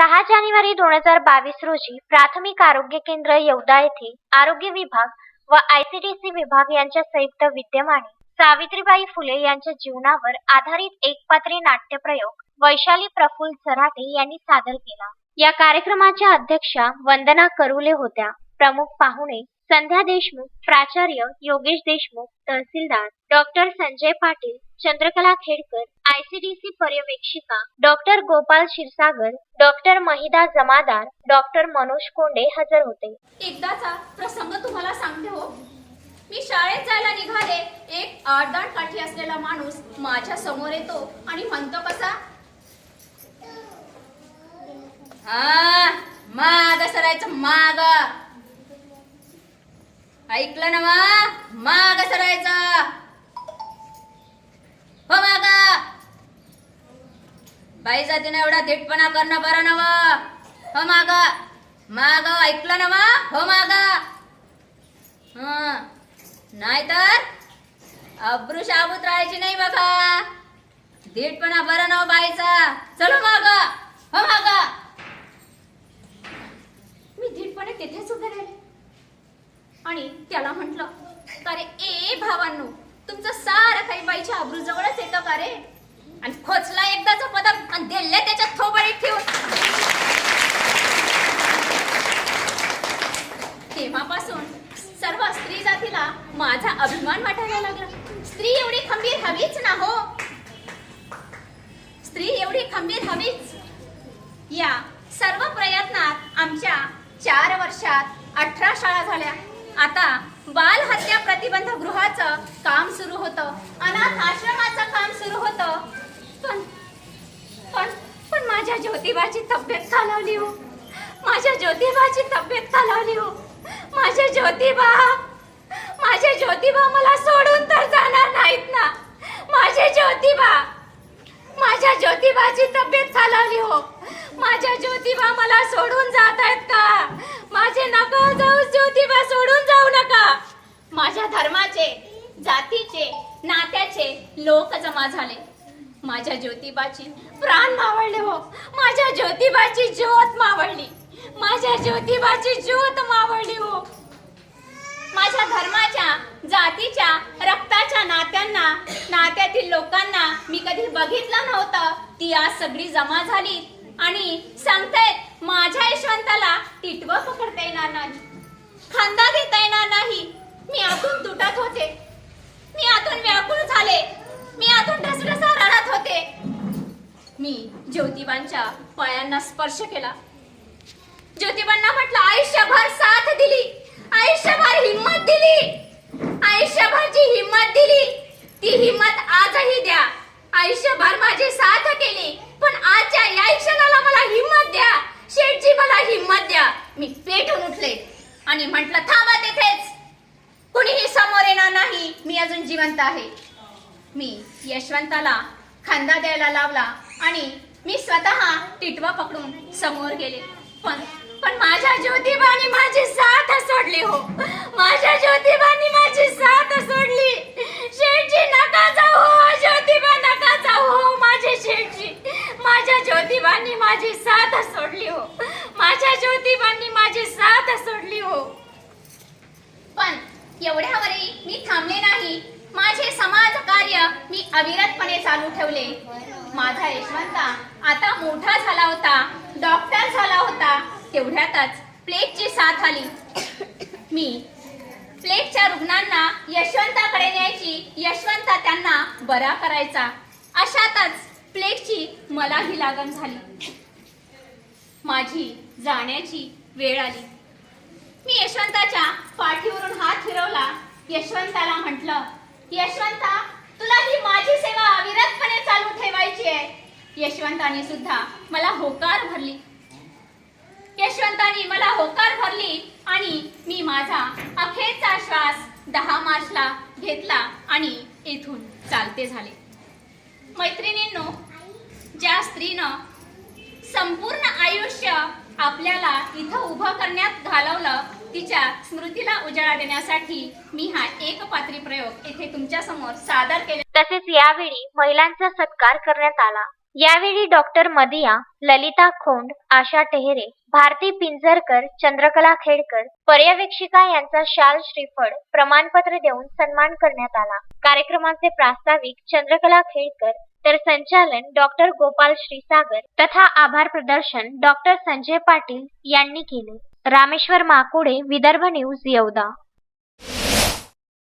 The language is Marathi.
सहा जानेवारी दोन हजार बावीस रोजी प्राथमिक आरोग्य केंद्र येवदा येथे आरोग्य विभाग व आयसीडीसी विभाग यांच्या संयुक्त विद्यमाने सावित्रीबाई फुले यांच्या जीवनावर आधारित एकपात्री नाट्यप्रयोग वैशाली प्रफुल्ल सराटे यांनी सादर केला. या कार्यक्रमाच्या अध्यक्षा वंदना करुले होत्या. प्रमुख पाहुणे संध्या देशमुख प्राचार्य योगेश देशमुख तहसीलदार doctor Sanjay Patil Chandrakala Khedkar ICDC पर्यवेक्षिका doctor Gopal Kshirsagar doctor Mahida Jamadar doctor Manoj Konde हजर होते. एकदाचा प्रसंग तुम्हाला सांगते हो. मी शाळेत जायला निघाले एक आडदाड काठी असलेला माणूस माझ्यासमोर येतो आणि म्हणतो कसा? हा माग सरायचं माग. ऐकलं ना वा? माग सरायचं हो माग बाई जातीनं एवढा थेटपणा करणं बरं नव हो माग. माग ऐकलं ना वा हो माग. हं. नाहीतर अब्रू शाबूत राहायची नाही बघा. धीटपणा बरं नव बाईचा. चलो माग. हो माग. मी धीटपणे तिथेच उभे राहिले. आणि त्याला म्हंटल का रे ए भावांनो तुमचं सारं काही बाईच्या अब्रू जवळच येतं का रे? आणि खोचला एकदाचा पदक आणि दिले त्याच्यात थोबडीत ठेवून. तेव्हापासून सर्व स्त्री जातीला माझा अभिमान वाटायला लागला. स्त्री एवढी खंबीर हवीच ना हो? स्त्री एवढी खंबीर हवीच? या सर्व प्रयत्नात आमच्या चार वर्षात अठरा शाळा झाल्या. आता बाल हत्या प्रतिबंध गृहाचं काम सुरू होतं. अनाथ आश्रमाचं काम सुरू होतं. पण पण पण माझ्या ज्योतिबाची तब्येत खालावली हो. माझ्या ज्योतिबाची तब्येत खालावली हो. माझ्या ज्योतिबा माझे ज्योतिबा मला सोडून तर जाणार नाहीत ना. माझे ज्योतिबा माझ्या ज्योतिबाची तब्येत खालावली हो. माझ्या ज्योतिबा मला सोडून जात आहेत का? माझे नको जाऊ ज्योतिबा सोडून जाऊ नका. माझ्या धर्माचे जातीचे नात्याचे लोक जमा झाले. माझ्या ज्योतिबाची प्राण मावळले हो. माझ्या ज्योतिबाची ज्योत मावळली. माझ्या ज्योतिबाची ज्योत मावळली हो. माझ्या धर्माच्या जातीच्या रक्ताच्या नात्यांना नात्यातील लोकांना मी कधी बघितलं नव्हतं. ती आज सगळी जमा झाली आणि सांगतायत माझ्या यशवंताला टिटवं पकडता येणार नाही. खांदा घेता येणार नाही. मी आतून तुटत होते मी आतून व्याकुळ झाले मी आतून ढसढसा रडत होते मी ज्योतिबांच्या पायांना स्पर्श केला. ज्योतिबांना म्हटलं आयुष्यभर साथ दिली. आयुष्यभर हिंमत दिली. आयुष्यभर जी हिंमत दिली ती हिंमत आजही द्या. आयुष्यभर माझी साथ केली पण आजच्या या क्षणाला मला हिंमत द्या. शेठजी मला हिंमत द्या. मी पेटून उठले आणि म्हटलं थांबा तिथेच. कुणीही समोर येणार नाही. मी अजून जिवंत आहे. मी यशवंताला खांदा द्यायला लावला आणि मी स्वतः टिटवा पकडून समोर गेले. पण पण माझ्या ज्योतिबाने माझी साथ सोडली हो. माझ्या ज्योतिबाने माझी साथ सोडली. शेठजी नका जाऊ हो. ज्योतिबा नका जाऊ हो. माझे शेठजी माझ्या ज्योतिबानी माझी साथ सोडली हो. माझ्या ज्योतिबानी माझी साथ सोडली हो. पण एवढ्यावरही मी थांबले नाही. माझे समाज कार्य मी अविरतपणे चालू ठेवले. माझा यशवंता आता मोठा झाला होता डॉक्टर झाला होता तेवढ्यातच प्लेगची साथ आली. मी प्लेगच्या रुग्णांना यशवंताकडे न्यायची यशवंता त्यांना बरा करायचा. अशातच प्लेगची मलाही लागण झाली. माझी जाण्याची वेळ आली. मी यशवंताच्या पाठीवरून हात फिरवला. यशवंताला म्हटलं यशवंता तुला ही माझी सेवा अविरतपणे चालू ठेवायची आहे. यशवंतानी सुद्धा मला होकार भरली. यशवंतानी मला होकार भरली आणि मी माझा अखेरचा श्वास दहा मार्चला घेतला आणि इथून चालते झाले. मैत्रिणींनो ज्या स्त्रीनं संपूर्ण आयुष्य आपल्याला इथं उभं करण्यात घालवलं तिच्या स्मृतीला उजाळा देण्यासाठी मी हा एक पात्री प्रयोग येथे तुमच्यासमोर सादर केला. तसेच यावेळी महिलांचा सत्कार करण्यात आला. यावेळी डॉक्टर मदिया ललिता खोंड आशा टेहरे भारती पिंजरकर चंद्रकला खेडकर पर्यवेक्षिका यांचा शाल श्रीफळ प्रमाणपत्र देऊन सन्मान करण्यात आला. कार्यक्रमाचे प्रास्ताविक चंद्रकला खेडकर तर संचालन डॉक्टर गोपाल श्रीसागर तथा आभार प्रदर्शन डॉक्टर संजय पाटील यांनी केले. रामेश्वर माकुडे विदर्भ न्यूज येवदा.